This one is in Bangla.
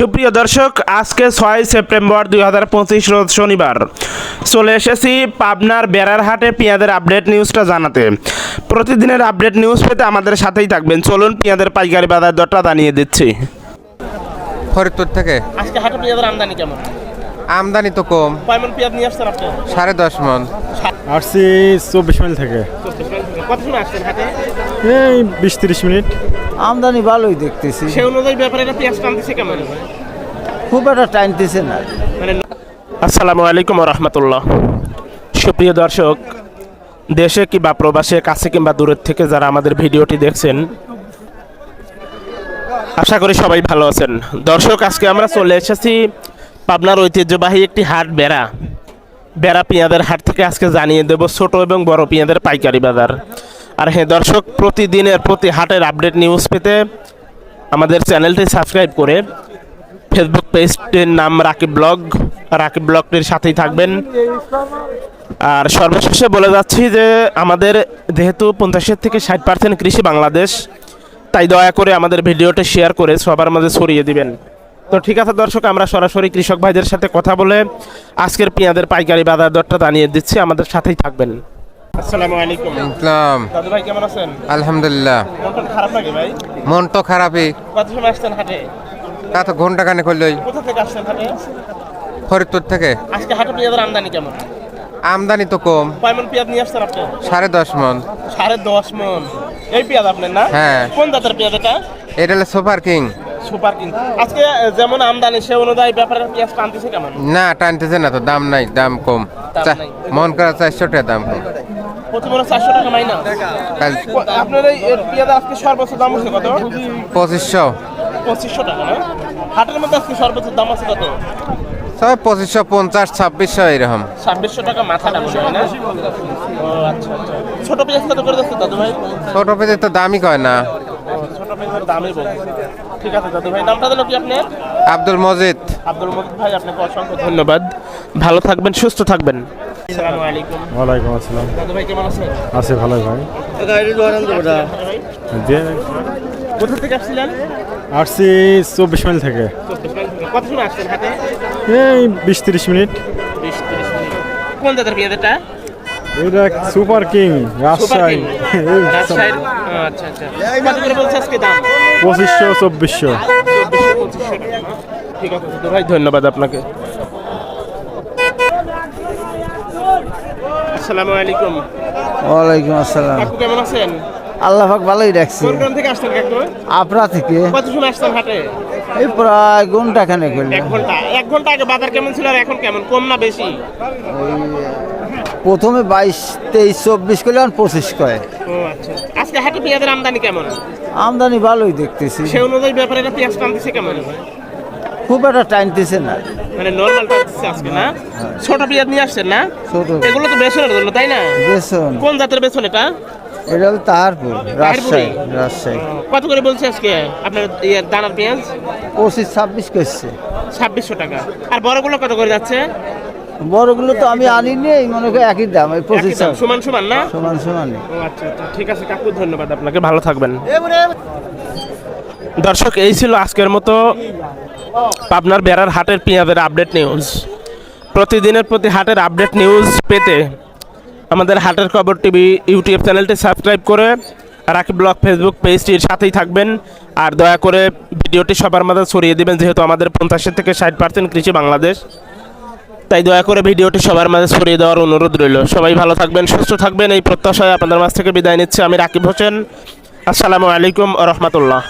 সুপ্রিয় দর্শক আজকে ছয় সেপ্টেম্বর দুই হাজার পঁচিশ রোজ শনিবার। চলে এসেছি পাবনার বেড়ারহাটে পেঁয়াজের আপডেট নিউজটা জানাতে। প্রতিদিনের আপডেট নিউজ পেতে আমাদের সাথেই থাকবেন। চলুন পেঁয়াজের পাইকারি বাজার দরটা জানিয়ে দিচ্ছি। ফরিদপুর থেকে? আজকে হাটে পেঁয়াজের আমদানি কেমন? আমদানি তো কম। কয় পেঁয়াজ নিয়ে আসছেন আপনি? সাড়ে দশ মন। আসছি চব্বিশ মাইল থেকে। কত সময় আসছেন হাটে? এই বিশ তিরিশ মিনিট। আমদানি ভালোই দেখতেছি। সে অনুযায়ী ব্যাপারে পেঁয়াজ টানতেছে কেমন? খুব একটা টাইমতেছে না। মানে আসসালামু আলাইকুম রহমতুল্লাহ। সুপ্রিয় দর্শক দেশে কিংবা প্রবাসে কাছে কিংবা দূরের থেকে যারা আমাদের ভিডিওটি দেখছেন আশা করি সবাই ভালো আছেন। দর্শক আজকে আমরা চলে এসেছি পাবনার ঐতিহ্যবাহী একটি হাট বেড়া। বেড়া পেঁয়াজের হাট থেকে আজকে জানিয়ে দেব ছোট এবং বড় পেঁয়াজের পাইকারি বাজার। আর হ্যাঁ দর্শক, প্রতিদিনের প্রতি হাটের আপডেট নিউজ পেতে আমাদের চ্যানেলটি সাবস্ক্রাইব করে ফেসবুক পেজটির নাম রাকিব ব্লগ, রাকিব ব্লগটির সাথেই থাকবেন। আর সর্বশেষে বলে যাচ্ছি যে আমাদের যেহেতু পঞ্চাশের থেকে ষাট পার্সেন্ট কৃষি বাংলাদেশ, তাই দয়া করে আমাদের ভিডিওটা শেয়ার করে সবার মাঝে ছড়িয়ে দিবেন। তো ঠিক আছে দর্শক আমরা সরাসরি কৃষক ভাইদের সাথে কথা বলে আজকের পেঁয়াজের পাইকারি বাজার দরটা জানিয়ে দিচ্ছি। আমাদের সাথেই থাকবেন। আসসালামু আলাইকুম। ইসলাম দাদু ভাই কেমন আছেন? আলহামদুলিল্লাহ। খারাপ ভাই? মন তো খারাপই। কত সময় আসছেন হাটে? তা তো ঘণ্টা কানে করলই কোথা থেকে আসছেন হাটে? ফরিদপুর থেকে। আজকে হাটে পেঁয়াজের আমদানি কেমন? আমদানি তো কম। কয় মন পেঁয়াজ নিয়ে আসছেন আপনি? সাড়ে দশ মন। সাড়ে দশ মন। এই পেঁয়াজ আপনার না? হ্যাঁ। কোন জাতের পেঁয়াজ এটা? এটা হলো সুপার কিং। Super king. আজকে যেমন আমদানি সে অনুযায়ী ব্যাপারের পেঁয়াজ টানতেছে কেমন? না টানতেছে না তো দাম নাই দাম কম। দাম চা- নাই। মন করা চারশো টাকা দাম কম। প্রতি মনে চারশো টাকা মাইনা। কাল আপনার এই এর পেঁয়াজ আজকে সর্বোচ্চ দাম কত? পঁচিশশো। পঁচিশশো টাকা না? হাটের মধ্যে আজকে সর্বোচ্চ দাম আছে কত? সব পঁচিশশো পঞ্চাশ ছাব্বিশশো এরকম। ছাব্বিশশো টাকা মাথাটা হয় না? ও আচ্ছা আচ্ছা। ছোট পেঁয়াজ কত করে যাচ্ছে দাদু ভাই? ছোট তো দামই কয় না। ও, ছোট পেঁয়াজের ঠিক আছে দাদু ভাই নামটা দিল কি আপনার আব্দুল মজিদ। আব্দুল মজিদ ভাই আপনাকে অসংখ্য ধন্যবাদ। ভালো থাকবেন সুস্থ থাকবেন। আসসালামু আলাইকুম। ওয়ালাইকুম আসসালাম। দাদু ভাই কেমন আছেন? আছে ভালোই ভাই। কোথা থেকে আসছিলেন? আসছি চব্বিশ মাইল থেকে। কত সময় আসছেন হাতে এই বিশ তিরিশ মিনিট। বিশ তিরিশ মিনিট। কোন পেঁয়াজ এটা সুপার কিং রাজশাহী। রাজশাহীর? আচ্ছা আচ্ছা। কত করে বলছে আজকে দাম? পঁচিশশো চব্বিশশো? ঠিক আছে ভাই ধন্যবাদ আপনাকে। আসসালামু আলাইকুম। ওয়ালাইকুম আসসালাম। কাকু কেমন আছেন? আল্লাহ পাক ভালোই রাখছে। কোন গ্রাম থেকে আসছেন কাকু? আপনা থেকে। কত সময় আসছেন হাটে? এই প্রায় ঘণ্টা খানে করলে এক ঘণ্টা। এক ঘণ্টা আগে বাজার কেমন ছিল আর এখন কেমন? কম না বেশি? প্রথমে বাইশ তেইশ চব্বিশ করলে আর পঁচিশ কয়। ও আচ্ছা। আজকে হাটে পেঁয়াজের আমদানি কেমন? আমদানি ভালোই দেখতেছি। সে অনুযায়ী ব্যাপারে পেঁয়াজ টানতেছে কেমন? খুব একটা টাইমতেছে না। মানে নর্মাল টানতেছে আজকে না? ছোট পেঁয়াজ নিয়ে আসছেন না? ছোট। এগুলো তো বেসনের জন্য তাই না? বেসন। কোন জাতের বেসন এটা? এটা হলো তাহারপুর রাজশাহী রাজশাহী। কত করে বলছে আজকে আপনার ইয়ে দানার পেঁয়াজ? পঁচিশ ছাব্বিশ করছে ছাব্বিশশো টাকা। আর বড়গুলো কত করে যাচ্ছে? বড়গুলো তো আমি আনিনি এই মনে করি একই দাম এই পঁচিশ সমান সমান না? সমান সমান। ও আচ্ছা আচ্ছা ঠিক আছে কাকু ধন্যবাদ আপনাকে ভালো থাকবেন। দর্শক এই ছিল আজকের মতো পাবনার বেড়ার হাটের পেঁয়াজের আপডেট নিউজ। প্রতিদিনের প্রতি হাটের আপডেট নিউজ পেতে আমাদের হাটের খবর টিভি ইউটিউব চ্যানেলটি সাবস্ক্রাইব করে রাখি ব্লগ ফেসবুক পেজটির সাথেই থাকবেন। আর দয়া করে ভিডিওটি সবার মাঝে ছড়িয়ে দেবেন যেহেতু আমাদের পঞ্চাশের থেকে ষাট পার্সেন্ট কৃষি বাংলাদেশ। তাই দয়া করে ভিডিওটি সবার মাঝে ছড়িয়ে দেওয়ার অনুরোধ রইল। সবাই ভালো থাকবেন, সুস্থ থাকবেন। এই প্রত্যাশায় আপনাদের মাছ থেকে বিদায় নিচ্ছি। আমি রাকিব হোসেন। আসসালামু আলাইকুম রহমতুল্লাহ।